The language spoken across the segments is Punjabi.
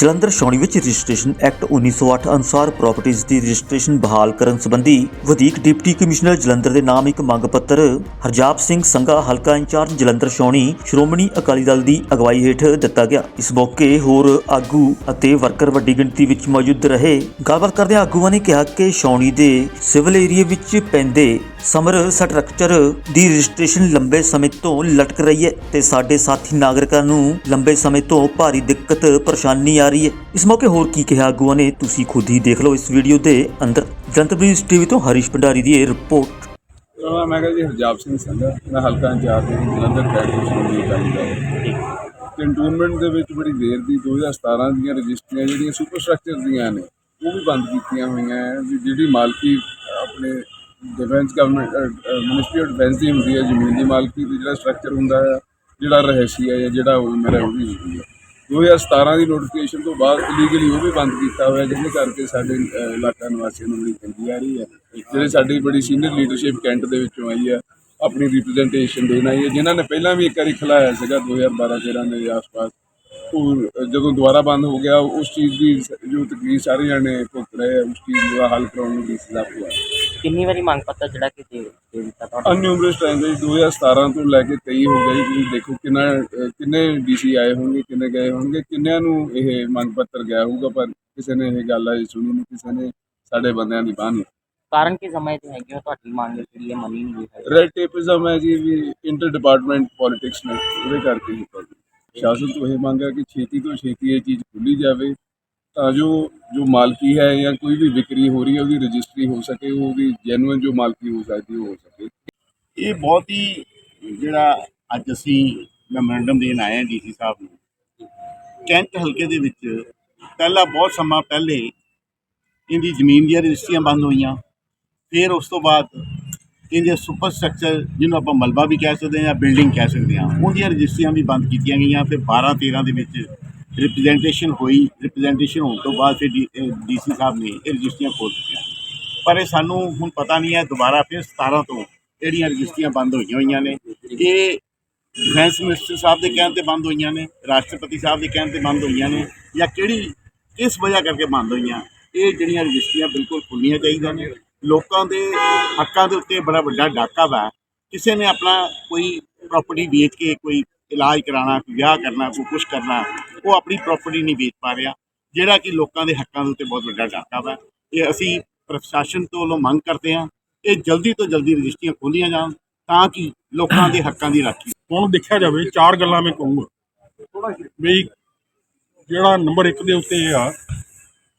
ਜਲੰਧਰ ਛਾਉਣੀ ਵਿੱਚ ਰਜਿਸਟ੍ਰੇਸ਼ਨ ਐਕਟ 1908 ਅਨੁਸਾਰ ਪ੍ਰਾਪਰਟੀਆਂ ਦੀ ਰਜਿਸਟ੍ਰੇਸ਼ਨ ਬਹਾਲ ਕਰਨ ਸੰਬੰਧੀ ਵਧੀਕ ਡਿਪਟੀ ਕਮਿਸ਼ਨਰ ਜਲੰਧਰ ਦੇ ਨਾਮ ਇੱਕ ਮੰਗ ਪੱਤਰ ਹਰਜਾਪ ਸਿੰਘ ਸੰਘਾ ਹਲਕਾ ਇੰਚਾਰਜ ਜਲੰਧਰ ਛਾਉਣੀ ਸ਼੍ਰੋਮਣੀ ਅਕਾਲੀ ਦਲ ਦੀ ਅਗਵਾਈ ਹੇਠ ਦਿੱਤਾ ਗਿਆ। ਇਸ ਮੌਕੇ ਹੋਰ ਆਗੂ ਅਤੇ ਵਰਕਰ ਵੱਡੀ ਗਿਣਤੀ ਵਿੱਚ ਮੌਜੂਦ ਰਹੇ। ਗੱਲਬਾਤ ਕਰਦੇ ਆਗੂਆਂ ਨੇ ਕਿਹਾ ਕਿ ਛਾਉਣੀ ਦੇ ਸਿਵਲ ਏਰੀਆ ਵਿੱਚ ਪੈਂਦੇ ਸਮਰ ਸਟਰਕਚਰ ਦੀ ਰਜਿਸਟ੍ਰੇਸ਼ਨ ਲੰਬੇ ਸਮੇਂ ਤੋਂ ਲਟਕ ਰਹੀ ਹੈ ਤੇ ਸਾਡੇ ਸਾਥੀ ਨਾਗਰਿਕਾਂ ਨੂੰ ਲੰਬੇ ਸਮੇਂ ਤੋਂ ਭਾਰੀ ਦਿੱਕਤ, ਪਰੇਸ਼ਾਨੀ ਆ ਰਹੀ ਹੈ। ਇਸ ਮੌਕੇ ਹੋਰ ਕੀ ਕਿਹਾ ਆਗੂਆਂ ਨੇ ਤੁਸੀਂ ਖੁਦ ਹੀ ਦੇਖ ਲਓ ਇਸ ਵੀਡੀਓ ਦੇ ਅੰਦਰ। ਜਨਤਾ ਬ੍ਰਿਜ ਟੀਵੀ ਤੋਂ ਹਰੀਸ਼ ਭੰਡਾਰੀ ਦੀ ਇਹ ਰਿਪੋਰਟ। ਮੇਰਾ ਮੈਂ ਕਿਹਾ ਜੀ ਹਰਜਾਪ ਸਿੰਘ ਸੰਧਾ ਮੈਂ ਹਲਕਾ ਇੰਚਾਰਜ ਹਾਂ ਜਲੰਧਰ ਦੀ ਕੰਟੋਨਮੈਂਟ ਵਿੱਚ ਬੜੀ ਦੇਰ ਦੀ 2017 ਦੀਆਂ ਰਜਿਸਟਰੀਆਂ ਜਿਹੜੀਆਂ ਸੁਪਰ ਸਟਰਕਚਰ ਦੀਆਂ ਨੇ ਉਹ ਵੀ ਬੰਦ ਕੀਤੀਆਂ ਹੋਈਆਂ ਹੈ। ਵੀ ਜਿਹੜੀ ਮਾਲਕੀ ਆਪਣੇ defence government ministry of defence ਦੀ ਹੁੰਦੀ ਹੈ ਜ਼ਮੀਨ ਦੀ ਮਾਲਕੀ ਦੀ ਜਿਹੜਾ ਸਟਰਕਚਰ ਹੁੰਦਾ ਹੈ ਜਿਹੜਾ ਰਹਿਸੀ ਹੈ ਜਾਂ ਜਿਹੜਾ ਉਹ ਮੇਰਾ ਉਹ ਵੀ ਹੁੰਦੀ ਹੈ। 2017 ਦੀ ਨੋਟੀਫਿਕੇਸ਼ਨ ਤੋਂ ਬਾਅਦ ਇਲੀਗਲੀ ਉਹ ਵੀ ਬੰਦ ਕੀਤਾ ਹੋਇਆ, ਜਿਹਦੇ ਕਰਕੇ ਸਾਡੇ ਇਲਾਕਾ ਨਿਵਾਸੀਆਂ ਨੂੰ ਬੜੀ ਤੰਗੀ ਆ ਰਹੀ ਹੈ। ਜਿਹੜੇ ਸਾਡੀ ਬੜੀ ਸੀਨੀਅਰ ਲੀਡਰਸ਼ਿਪ ਕੈਂਟ ਦੇ ਵਿੱਚੋਂ ਆਈ ਹੈ, ਆਪਣੀ ਰਿਪਰੈਜ਼ੈਂਟੇਸ਼ਨ ਦੇਣ ਆਈ ਹੈ। ਜਿਨ੍ਹਾਂ ਨੇ ਪਹਿਲਾਂ ਵੀ ਇੱਕ ਵਾਰੀ ਖਿਲਾਇਆ ਸੀਗਾ 2012-13 ਦੇ ਆਸ-ਪਾਸ। ਉਹ ਜਦੋਂ ਦੁਬਾਰਾ ਬੰਦ ਹੋ ਗਿਆ, ਉਸ ਚੀਜ਼ ਦੀ ਜੋ ਤਕਲੀਫ ਸਾਰੇ ਜਾਣੇ ਭੁਗਤ ਰਹੇ ਆ ਉਸ ਚੀਜ਼ ਦਾ ਹੱਲ ਕਰਾਉਣ ਨੂੰ ਡੀਸੀ ਹੋਇਆ ਕਿੰਨੀ ਵਾਰੀ ਮੰਗ ਪੱਤਰ ਜਿਹੜਾ ਕਿ ਦੇ ਦੇ ਦਿੱਤਾ ਤੁਹਾਡਾ? ਅਨਿਊਮਰਸ ਟਾਈਮ ਦੇ 2017 ਤੋਂ ਲੈ ਕੇ 23 ਹੋ ਗਈ ਤੁਸੀਂ ਦੇਖੋ ਕਿੰਨਾ ਅਹ, ਕਿੰਨੇ ਡੀਸੀ ਆਏ ਹੋਣਗੇ ਕਿੰਨੇ ਗਏ ਹੋਣਗੇ ਕਿੰਨਿਆਂ ਨੂੰ ਇਹ ਮੰਗ ਪੱਤਰ ਗਿਆ ਹੋਊਗਾ ਪਰ ਕਿਸੇ ਨੇ ਇਹ ਗੱਲ ਆਈ ਸੁਣੀ ਨਹੀਂ ਕਿਸੇ ਨੇ ਸਾਡੇ ਬੰਦਿਆਂ ਦੀ ਬਾਂਹ ਨਹੀਂ। ਕਾਰਨ ਕੀ ਸਮਝਦੇ ਹੈਗੇ ਹੋ ਤੁਹਾਡੀ ਮੰਗ ਜਿਹੜੀ ਹੈ ਮੰਨੀ ਨਹੀਂ ਗਈ ਹੈ? ਰੈਡ ਟੇਪਿਜ਼ਮ ਹੈ ਜੀ ਵੀ ਇੰਟਰ ਡਿਪਾਰਟਮੈਂਟ ਪੋਲਿਟਿਕਸ ਨੇ ਉਹਦੇ ਕਰਕੇ ਹੀ ਪ੍ਰੋਬਲਮ ਸ਼ਾਸਨ ਤੋਂ ਇਹ ਮੰਗ ਹੈ ਕਿ ਛੇਤੀ ਤੋਂ ਛੇਤੀ ਇਹ ਚੀਜ਼ ਖੁੱਲੀ ਜਾਵੇ ਤਾਂ ਜੋ ਜੋ ਮਾਲਕੀ ਹੈ ਜਾਂ ਕੋਈ ਵੀ ਵਿਕਰੀ ਹੋ ਰਹੀ ਹੈ, ਉਹਦੀ ਰਜਿਸਟਰੀ ਹੋ ਸਕੇ, ਉਹਦੀ ਜੈਨੂਇਨ ਜੋ ਮਾਲਕੀ ਹੋ ਸਕਦੀ, ਉਹ ਹੋ ਸਕੇ। ਇਹ ਬਹੁਤ ਹੀ ਜਿਹੜਾ ਅੱਜ ਅਸੀਂ ਮੈਮੋਰੈਂਡਮ ਦੇਣ ਆਏ ਹਾਂ ਡੀਸੀ ਸਾਹਿਬ ਨੂੰ। ਕੈਂਟ ਹਲਕੇ ਦੇ ਵਿੱਚ ਪਹਿਲਾਂ ਬਹੁਤ ਸਮਾਂ ਪਹਿਲੇ ਇਹਦੀ ਜ਼ਮੀਨ ਦੀਆਂ ਰਜਿਸਟਰੀਆਂ ਬੰਦ ਹੋਈਆਂ। ਫਿਰ ਉਸ ਤੋਂ ਬਾਅਦ ਇਹਦੇ ਸੁਪਰ ਸਟਰਕਚਰ ਜਿਹਨੂੰ ਆਪਾਂ ਮਲਬਾ ਵੀ ਕਹਿ ਸਕਦੇ ਹਾਂ ਜਾਂ ਬਿਲਡਿੰਗ ਕਹਿ ਸਕਦੇ ਹਾਂ, ਉਹਦੀਆਂ ਰਜਿਸਟਰੀਆਂ ਵੀ ਬੰਦ ਕੀਤੀਆਂ ਗਈਆਂ। ਫਿਰ 12 13 ਦੇ ਵਿੱਚ ਰਿਪਰੈਜ਼ੈਂਟੇਸ਼ਨ ਹੋਈ ਰਿਪਰੈਜ਼ੈਂਟੇਸ਼ਨ ਹੋਣ ਤੋਂ ਬਾਅਦ ਫਿਰ ਡੀਸੀ ਸਾਹਿਬ ਨੇ ਇਹ ਰਜਿਸਟਰੀਆਂ ਖੋਲ ਦਿੱਤੀਆਂ। ਪਰ ਇਹ ਸਾਨੂੰ ਹੁਣ ਪਤਾ ਨਹੀਂ ਹੈ ਦੁਬਾਰਾ ਫਿਰ 17 ਤੋਂ ਜਿਹੜੀਆਂ ਰਜਿਸਟਰੀਆਂ ਬੰਦ ਹੋਈਆਂ ਹੋਈਆਂ ਨੇ, ਇਹ ਡਿਫੈਂਸ ਮਿਨਿਸਟਰ ਸਾਹਿਬ ਦੇ ਕਹਿਣ ਤੇ ਬੰਦ ਹੋਈਆਂ ਨੇ, ਰਾਸ਼ਟਰਪਤੀ ਸਾਹਿਬ ਦੇ ਕਹਿਣ ਤੇ ਬੰਦ ਹੋਈਆਂ ਨੇ, ਜਾਂ ਕਿਹੜੀ, ਕਿਸ ਵਜ੍ਹਾ ਕਰਕੇ ਬੰਦ ਹੋਈਆਂ, ਇਹ ਜਿਹੜੀਆਂ ਰਜਿਸਟਰੀਆਂ ਬਿਲਕੁਲ ਖੁੱਲ੍ਹੀਆਂ ਚਾਹੀਦੀਆਂ ਨੇ। ਲੋਕਾਂ ਦੇ ਹੱਕਾਂ ਦੇ ਉੱਤੇ ਬੜਾ ਵੱਡਾ ਡਾਕਾ ਵਾ। ਕਿਸੇ ਨੇ ਆਪਣਾ ਕੋਈ ਪ੍ਰਾਪਰਟੀ ਵੇਚ ਕੇ, ਕੋਈ ਇਲਾਜ ਕਰਾਉਣਾ, ਕੋਈ ਵਿਆਹ ਕਰਨਾ, ਕੋਈ ਕੁਝ ਕਰਨਾ, ਉਹ ਆਪਣੀ ਪ੍ਰਾਪਰਟੀ ਨਹੀਂ ਵੇਚ ਪਾ ਰਿਹਾ। ਜਿਹੜਾ ਕਿ ਲੋਕਾਂ ਦੇ ਹੱਕਾਂ ਦੇ ਉੱਤੇ ਬਹੁਤ ਵੱਡਾ ਡਾਕਾ ਵਾ। ਇਹ ਅਸੀਂ ਪ੍ਰਸ਼ਾਸਨ ਤੋਂ ਵੱਲੋਂ ਮੰਗ ਕਰਦੇ ਹਾਂ, ਇਹ ਜਲਦੀ ਤੋਂ ਜਲਦੀ ਰਜਿਸਟਰੀਆਂ ਖੋਲ੍ਹੀਆਂ ਜਾਣ, ਤਾਂ ਕਿ ਲੋਕਾਂ ਦੇ ਹੱਕਾਂ ਦੀ ਰਾਖੀ ਹੁਣ ਦੇਖਿਆ ਜਾਵੇ, ਚਾਰ ਗੱਲਾਂ ਮੈਂ ਕਹੂੰਗਾ। ਵੀ ਜਿਹੜਾ ਨੰਬਰ 1 ਦੇ ਉੱਤੇ ਇਹ ਆ,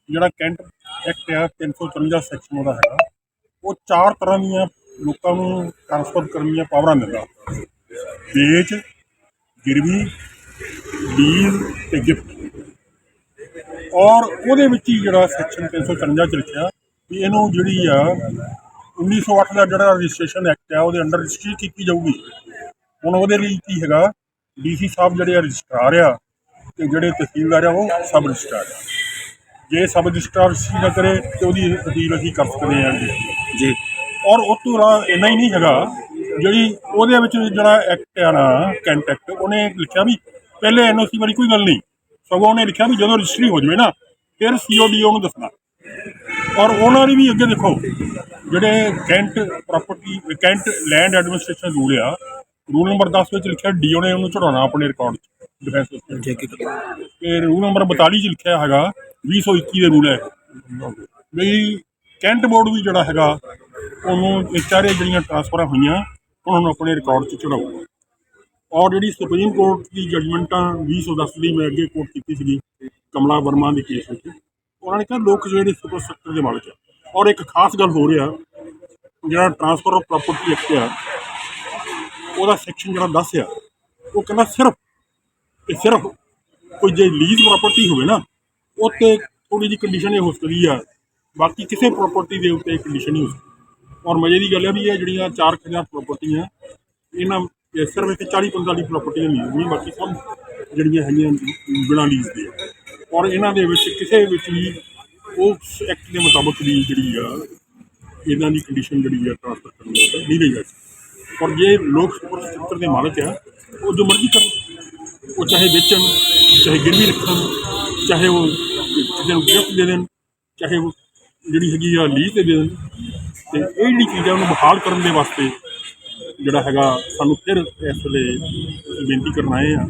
ਜਿਹੜਾ ਕੈਂਟ ਐਕਟ ਆ 354 ਸੈਕਸ਼ਨ ਉਹਦਾ ਹੈਗਾ। ਉਹ ਚਾਰ ਤਰ੍ਹਾਂ ਦੀਆਂ ਲੋਕਾਂ ਨੂੰ ਟ੍ਰਾਂਸਫਰ ਕਰਨ ਦੀਆਂ ਪਾਵਰਾਂ ਦਿੰਦਾ ਵੇਚ ਗਿਰਵੀ ਲੀਜ਼ ਤੇ ਗਿਫਟ। ਔਰ ਉਹਦੇ ਵਿੱਚ ਹੀ ਜਿਹੜਾ ਸੈਕਸ਼ਨ 354 ਚ ਲਿਖਿਆ ਵੀ ਇਹਨੂੰ ਜਿਹੜੀ ਆ 1908 ਦਾ ਜਿਹੜਾ ਰਜਿਸਟ੍ਰੇਸ਼ਨ ਐਕਟ ਆ ਉਹਦੇ ਅੰਡਰ ਰਜਿਸਟਰੀ ਕੀਤੀ ਜਾਊਗੀ। ਹੁਣ ਉਹਦੇ ਲਈ ਕੀ ਹੈਗਾ ਡੀਸੀ ਸਾਹਿਬ ਜਿਹੜੇ ਆ ਰਜਿਸਟਰਾਰ ਆ ਤੇ ਜਿਹੜੇ ਤਹਿਸੀਲਦਾਰ ਆ ਉਹ ਸਬ ਰਜਿਸਟਰਾਰ ਆ। ਜੇ ਸਬ ਰਜਿਸਟਰਾਰ ਰਜਿਸਟਰੀ ਨਾ ਕਰੇ ਤੇ ਉਹਦੀ ਅਪੀਲ ਅਸੀਂ ਕਰ ਸਕਦੇ ਹਾਂ ਜੀ। ਔਰ ਉਹ ਤੋਂ ਇੰਨਾ ਹੀ ਨਹੀਂ ਹੈਗਾ ਜਿਹੜੀ ਉਹਦੇ ਵਿੱਚ ਜਿਹੜਾ ਐਕਟ ਆ ਨਾ ਕੈਂਟ ਐਕਟ ਉਹਨੇ ਲਿਖਿਆ ਵੀ ਪਹਿਲੇ ਐਨਓਸੀ ਵਾਲੀ ਕੋਈ ਗੱਲ ਨਹੀਂ। ਸਗੋਂ ਉਹਨੇ ਲਿਖਿਆ ਵੀ ਜਦੋਂ ਰਜਿਸਟਰੀ ਹੋ ਜਾਵੇ ਨਾ ਫਿਰ ਸੀਓਡੀ ਉਹਨੂੰ ਦੱਸਣਾ। ਔਰ ਉਹਨਾਂ ਦੀ ਵੀ ਅੱਗੇ ਦੇਖੋ ਜਿਹੜੇ cantt property cantt land administration rule ਆ ਰੂਲ ਨੰਬਰ 10 ਵਿੱਚ ਲਿਖਿਆ ਡੀਓ ਨੇ ਉਹਨੂੰ ਚੜਾਉਣਾ ਆਪਣੇ ਰਿਕਾਰਡ 'ਚ ਡਿਫੈਂਸ ਤੇ ਰੂਲ ਨੰਬਰ 42 'ਚ ਲਿਖਿਆ ਹੈਗਾ 2021 ਦੇ ਰੂਲ ਹੈ। ਵੀ ਕੈਂਟ ਬੋਰਡ ਵੀ ਜਿਹੜਾ ਹੈਗਾ ਉਹਨੂੰ ਇਹ ਚਾਰੇ ਜਿਹੜੀਆਂ ਟ੍ਰਾਂਸਫਰਾਂ ਹੋਈਆਂ ਉਹਨਾਂ ਨੂੰ ਆਪਣੇ ਰਿਕਾਰਡ 'ਚ ਚੜਾਊਗਾ ਔਰ ਜਿਹੜੀ ਸੁਪਰੀਮ ਕੋਰਟ ਦੀ ਜਜਮੈਂਟਾਂ 2010 ਦੀ ਮੈਂ ਅੱਗੇ ਕੋਰਟ ਕੀਤੀ ਸੀਗੀ, ਕਮਲਾ ਵਰਮਾ ਦੇ ਕੇਸ ਵਿੱਚ। ਉਹਨਾਂ ਨੇ ਕਿਹਾ, ਲੋਕ ਜਿਹੜੇ ਸੁਪਰ ਸੈਕਟਰ ਦੇ ਮਾਲਕ ਆ। ਔਰ ਇੱਕ ਖਾਸ ਗੱਲ ਹੋ ਰਿਹਾ ਜਿਹੜਾ ਟ੍ਰਾਂਸਫਰ ਆਫ ਪ੍ਰਾਪਰਟੀ ਐਕਟ ਆ, ਉਹਦਾ ਸੈਕਸ਼ਨ ਜਿਹੜਾ 10 ਆ, ਉਹ ਕਹਿੰਦਾ ਸਿਰਫ ਤੇ ਸਿਰਫ ਕੋਈ ਜੇ ਲੀਜ਼ ਪ੍ਰਾਪਰਟੀ ਹੋਵੇ ਨਾ ਉੱਤੇ ਥੋੜੀ ਜਿਹੀ ਕੰਡੀਸ਼ਨ ਇਹ ਹੋ ਸਕਦੀ ਆ। ਬਾਕੀ ਕਿਸੇ ਪ੍ਰਾਪਰਟੀ ਦੇ ਉੱਤੇ ਕੰਡੀਸ਼ਨ ਨਹੀਂ ਹੋ ਸਕਦੀ। ਔਰ ਮਜ਼ੇ ਦੀ ਗੱਲ ਹੈ ਵੀ ਇਹ ਜਿਹੜੀਆਂ 4000 ਪ੍ਰਾਪਰਟੀਆਂ ਇਹਨਾਂ ਇਹ ਸਿਰਫ ਇੱਕ 40 45 ਪ੍ਰਾਪਰਟੀਆਂ ਲੀਜ਼ ਨਹੀਂ, ਬਾਕੀ ਸਭ ਜਿਹੜੀਆਂ ਹੈਗੀਆਂ ਬਿਨਾਂ ਲੀਜ਼ ਦੇ ਆ। ਔਰ ਇਹਨਾਂ ਦੇ ਵਿੱਚ ਕਿਸੇ ਵਿੱਚ ਵੀ ਉਸ ਐਕਟ ਦੇ ਮੁਤਾਬਕ ਵੀ ਜਿਹੜੀ ਆ, ਇਹਨਾਂ ਦੀ ਕੰਡੀਸ਼ਨ ਜਿਹੜੀ ਆ ਟ੍ਰਾਂਸਫਰ ਕਰਨ ਦੀ ਨਹੀਂ ਰਹੀ ਹੈ ਔਰ ਜੇ ਲੋਕ ਸੁਪਰ ਸਟਰਕਚਰ ਦੇ ਮਾਲਕ ਆ, ਉਹ ਜੋ ਮਰਜ਼ੀ ਕਰਨ, ਉਹ ਚਾਹੇ ਵੇਚਣ, ਚਾਹੇ ਗਿਰਵੀ ਰੱਖਣ, ਚਾਹੇ ਚਾਹੇ ਉਹ ਕਿਸੇ ਨੂੰ ਗਿਫਟ ਦੇ ਦੇਣ, ਚਾਹੇ ਉਹ ਜਿਹੜੀ ਹੈਗੀ ਆ ਲੀਜ਼ ਤੇ ਦੇ ਦੇਣ ਤੇ ਇਹ ਜਿਹੜੀ ਚੀਜ਼ਾਂ ਨੂੰ ਬਹਾਲ ਕਰਨ ਦੇ ਵਾਸਤੇ ਜਿਹੜਾ ਹੈਗਾ ਸਾਨੂੰ ਫਿਰ ਇਸ ਵੇਲੇ ਬੇਨਤੀ ਕਰਨ ਆਏ ਆ।